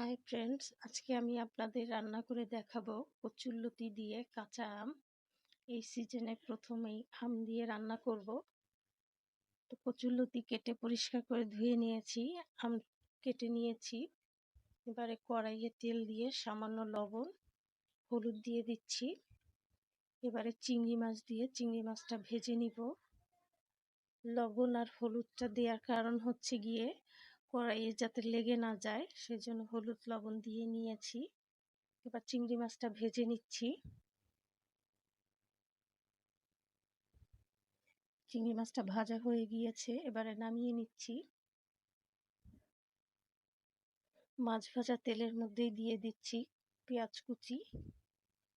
Hi friends আজকে আমি আপনাদের রান্না করে দেখাবো কচুরলতি দিয়ে কাঁচা আম। এই সিজনে প্রথমেই আম দিয়ে রান্না করব। তো কচুরলতি কেটে পরিষ্কার করে ধুয়ে নিয়েছি, আম কেটে নিয়েছি। এবারে কড়াইয়ে তেল দিয়ে সামান্য লবণ, হলুদ দিয়ে দিচ্ছি। এবারে চিংড়ি মাছ দিয়ে চিংড়ি মাছটা ভেজে নিব। লবণ আর হলুদটা দেওয়ার কারণ হচ্ছে গিয়ে কড়াইয়ে যাতে লেগে না যায়, সেজন্য হলুদ লবণ দিয়ে নিয়েছি। এবার চিংড়ি মাছটা ভেজে নিচ্ছি। চিংড়ি মাছটা ভাজা হয়ে গিয়েছে, এবারে নামিয়ে নিচ্ছি। মাছ ভাজা তেলের মধ্যেই দিয়ে দিচ্ছি পেঁয়াজ কুচি।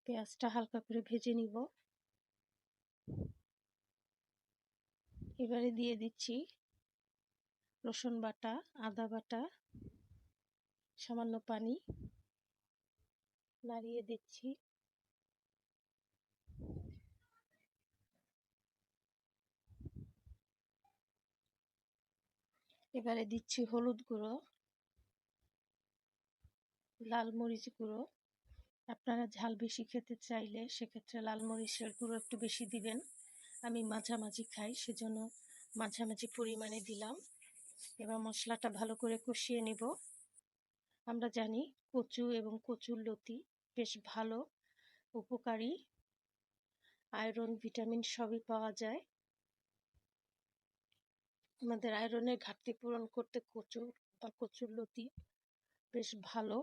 পেঁয়াজটা হালকা করে ভেজে নিব। এবারে দিয়ে দিচ্ছি রসুন বাটা, আদা বাটা, সামান্য পানি নাড়িয়ে দিচ্ছি। এবারে দিচ্ছি হলুদ গুঁড়ো, লাল মরিচ গুঁড়ো। আপনারা ঝাল বেশি খেতে চাইলে সেক্ষেত্রে লাল মরিচের গুঁড়ো একটু বেশি দিবেন। আমি মাঝামাঝি খাই, সেজন্য মাঝামাঝি পরিমাণে দিলাম। এবার মশলাটা ভালো করে কষিয়ে নিব। আমরা জানি কচু এবং কচুর লতি বেশ ভালো, উপকারী। আয়রন, ভিটামিন সবই পাওয়া যায়। আমাদের আয়রনের ঘাটতি পূরণ করতে কচু বা কচুর লতি বেশ ভালো।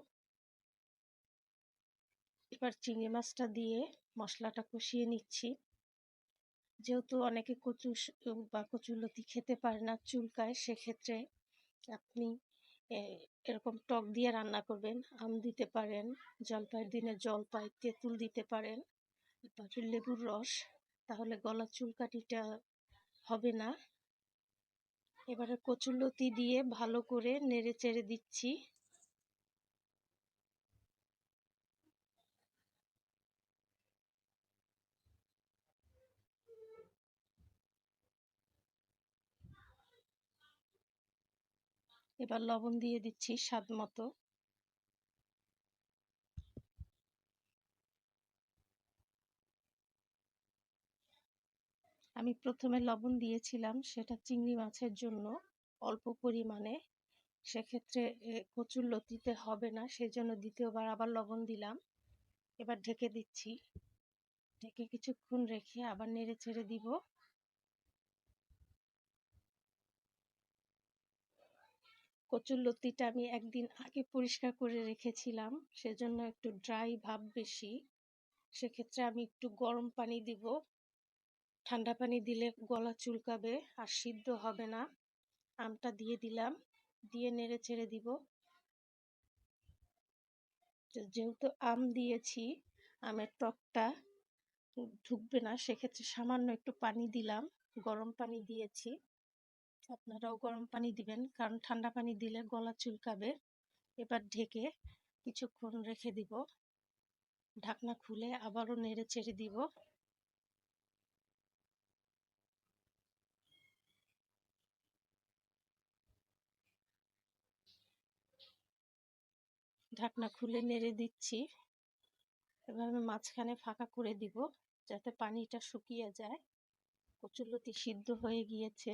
এবার চিংড়ি মাছটা দিয়ে মশলাটা কষিয়ে নিচ্ছি। যেহেতু অনেকে কচু বা কচুরলতি খেতে পারে না চুলকায়, সেক্ষেত্রে আপনি এরকম টক দিয়ে রান্না করবেন, আম দিতে পারেন, জলপাইয়ের দিনে জলপাই তেঁতুল দিতে পারেন তারপরে লেবুর রস, তাহলে গলা চুলকাটিটা হবে না। এবারে কচুরলতি দিয়ে ভালো করে নেড়ে চেড়ে দিচ্ছি। এবার লবণ দিয়ে দিচ্ছি স্বাদ মতো। আমি প্রথমে লবণ দিয়েছিলাম সেটা চিংড়ি মাছের জন্য অল্প পরিমাণে। সেক্ষেত্রে কচুর লতিতে হবে না, সেজন্য দ্বিতীয়বার আবার লবণ দিলাম। এবার ঢেকে দিচ্ছি। ঢেকে কিছুক্ষণ রেখে আবার নেড়ে ছেড়ে দিব। কচুরলতিটা আমি একদিন আগে পরিষ্কার করে রেখেছিলাম, সেজন্য একটু ড্রাই ভাব বেশি। সেক্ষেত্রে আমি একটু গরম পানি দিব। ঠান্ডা পানি দিলে গলা চুলকাবে আর সিদ্ধ হবে না। আমটা দিয়ে দিলাম, দিয়ে নেড়ে ছেড়ে দিব। যেহেতু আম দিয়েছি, আমের টকটা ঢুকবে না, সেক্ষেত্রে সামান্য একটু পানি দিলাম, গরম পানি দিয়েছি। আপনারাও গরম পানি দিবেন। কারণ ঠান্ডা পানি দিলে গলা চুলকাবে। এবার ঢেকে কিছুক্ষণ রেখে দিব। ঢাকনা খুলে আবারও নেড়ে চেড়ে দিব। ঢাকনা খুলে নেড়ে দিচ্ছি। এভাবে মাঝখানে ফাঁকা করে দিব যাতে পানিটা শুকিয়ে যায়। কচুরলতি সিদ্ধ হয়ে গিয়েছে।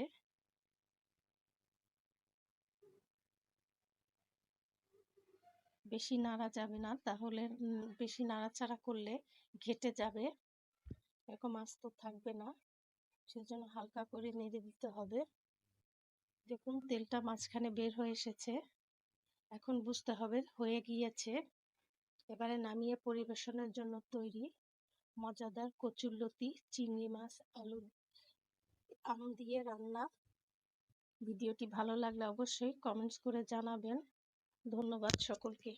বেশি নাড়া যাবে না। তাহলে বেশি নাড়াচাড়া করলে ঘেটে যাবে। এরকম আস্ত থাকবে না। সেজন্য হালকা করে নেড়ে দিতে হবে। দেখুন, তেলটা মাঝখানে বের হয়ে এসেছে। এখন বুঝতে হবে, হয়ে গিয়েছে। এবারে নামিয়ে পরিবেশনের জন্য তৈরি মজাদার কচুরলতি, চিংড়ি মাছ, আলু, আম দিয়ে রান্না। ভিডিওটি ভালো লাগলে অবশ্যই কমেন্টস করে জানাবেন। ধন্যবাদ সকলকে।